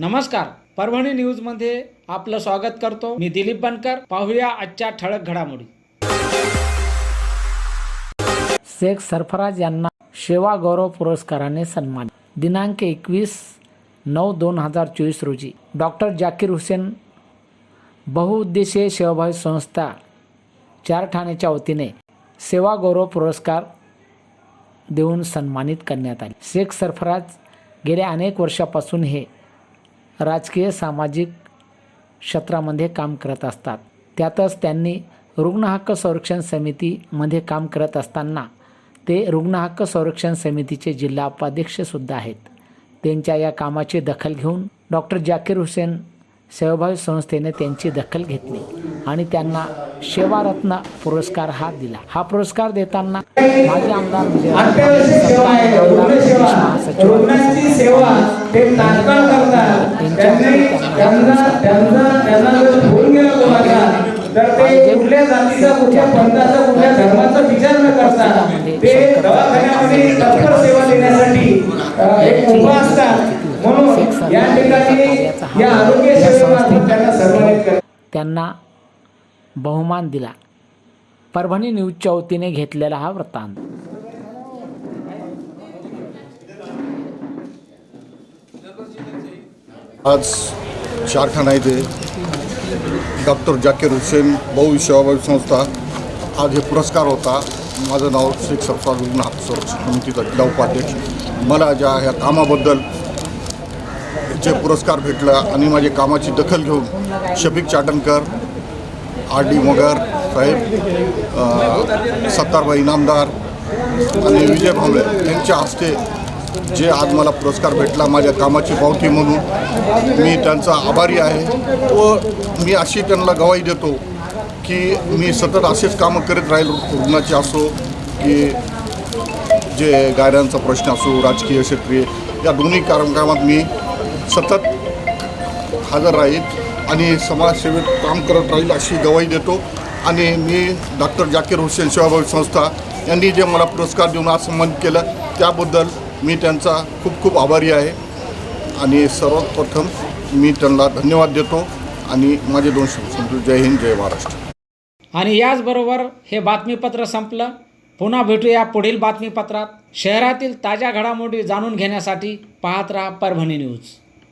नमस्कार. परभणी न्यूजमध्ये आपलं स्वागत करतो. मी दिलीप बनकर. पाहूया आजच्या ठळक घडामोडी. शेख सरफराज यांना सेवा गौरव पुरस्काराने सन्मान. दिनांक एकवीस नऊ दोन हजार चोवीस रोजी. डॉक्टर जाकीर हुसेन बहुउद्देशीय सेवाभावी संस्था चार ठाण्याच्या वतीने सेवा गौरव पुरस्कार देऊन सन्मानित करण्यात आले. शेख सरफराज गेल्या अनेक वर्षापासून हे राजकीय सामाजिक क्षेत्रामध्ये काम करत असतात. त्यातच त्यांनी रुग्ण हक्क संरक्षण समितीमध्ये काम करत असताना ते रुग्ण हक्क संरक्षण समितीचे जिल्हा उपाध्यक्षसुद्धा आहेत. त्यांच्या या कामाची दखल घेऊन डॉक्टर जाकीर हुसेन सेवाभावी संस्थेने त्यांची दखल घेतली आणि त्यांना सेवारत्न पुरस्कार हा दिला. हा पुरस्कार देताना माजी आमदार त्यांनी त्यांना त्यांना त्यांना जर फोन केला कोणाचा तर ते कुठल्या जातीचा कुठल्या पंथाचा कुठल्या धर्माचा विचार न करता ते दवाखान्यामध्ये तत्पर सेवा देण्यासाठी अ, एक उभा असतात. म्हणून या ठिकाणी या आरोग्य सेवेमार्फत त्यांना सन्मानित करतात त्यांना बहुमान दिला. परभणी न्यूजच्या वतीने घेतलेला हा वृत्तांत. आज चारखाना येथे डॉक्टर जाकीर हुसेन बहु सेवाभावी संस्था आज हे पुरस्कार होता. माझं नाव शेख सरफराज रुग्ण समितीचा जिल्हा उपाध्यक्ष. मला ज्या ह्या कामाबद्दल जे पुरस्कार भेटला आणि माझ्या कामाची दखल घेऊन शफिक चाटणकर आर डी मगर साहेब सत्तारबाई इनामदार आणि विजय भांबळे यांच्या हस्ते जे आज मला पुरस्कार भेटला माझ्या कामाची पावती म्हणून मी त्यांचा आभारी आहे व मी अशी त्यांना गवाही देतो की मी सतत असेच कामं करीत राहील रुग्णाचे असो की जे गाड्यांचा प्रश्न असो राजकीय क्षेत्रीय या दोन्ही कार्यक्रमात मी सतत हजर राहील आणि समाजसेवेत काम करत राहील अशी गवाही देतो. आणि मी डॉक्टर जाकीर हुसेन सेवाभावी संस्था यांनी जे मला पुरस्कार देऊन आज सन्मानित केलं त्याबद्दल मी त्यांचा खूप खूप आभारी आहे. आणि सर्वात प्रथम मी त्यांना धन्यवाद देतो आणि माझे दोन शब्द जय हिंद जय महाराष्ट्र. आणि याचबरोबर हे बातमीपत्र संपलं. पुन्हा भेटूया पुढील बातमीपत्रात. शहरातील ताज्या घडामोडी जाणून घेण्यासाठी पाहत राहा परभणी न्यूज.